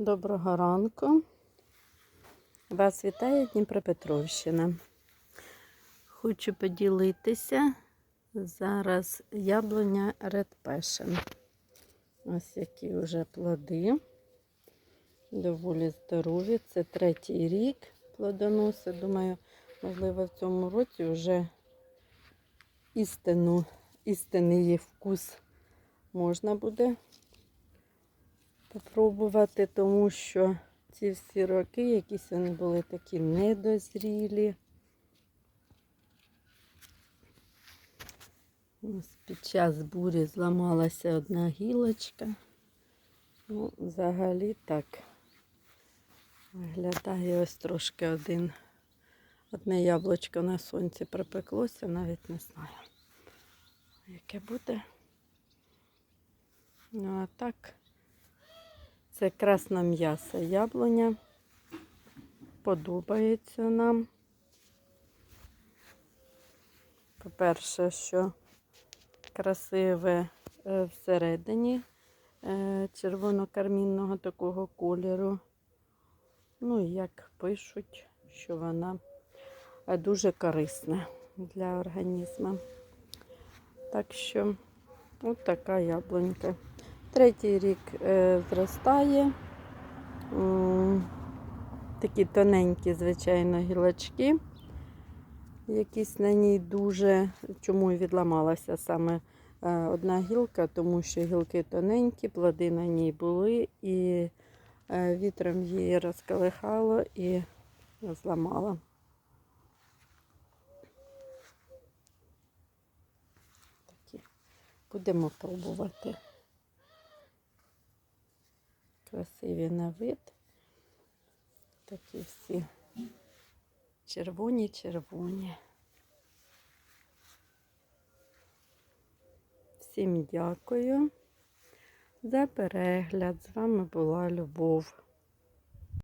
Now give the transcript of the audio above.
Доброго ранку. Вас вітає Дніпропетровщина. Хочу поділитися зараз яблуня Red Passion. Ось які вже плоди. Доволі здорові. Це третій рік плодоноси. Думаю, можливо, в цьому році вже істину, істинний вкус можна буде попробувати, тому що ці всі роки якісь вони були такі недозрілі. Ось під час бурі зламалася одна гілочка. Ну, взагалі так виглядає ось трошки один. Одне яблучко на сонці припеклося, навіть не знаю, яке буде. Ну, а так, це красна м'яса яблуня. Подобається нам. По-перше, що красиве е, всередині е, червоно-кармінного такого кольору. Ну, як пишуть, що вона е, дуже корисна для організму. Так що, от така яблунька. Третій рік е, зростає. Такі тоненькі, звичайно, гілочки. Якісь на ній дуже, чому і відламалася саме е, одна гілка, тому що гілки тоненькі, плоди на ній були, і е, вітром її розколихало і зламало. Будемо пробувати. Красиві на вид. Такі всі червоні-червоні. Всім дякую за перегляд. З вами була Любов.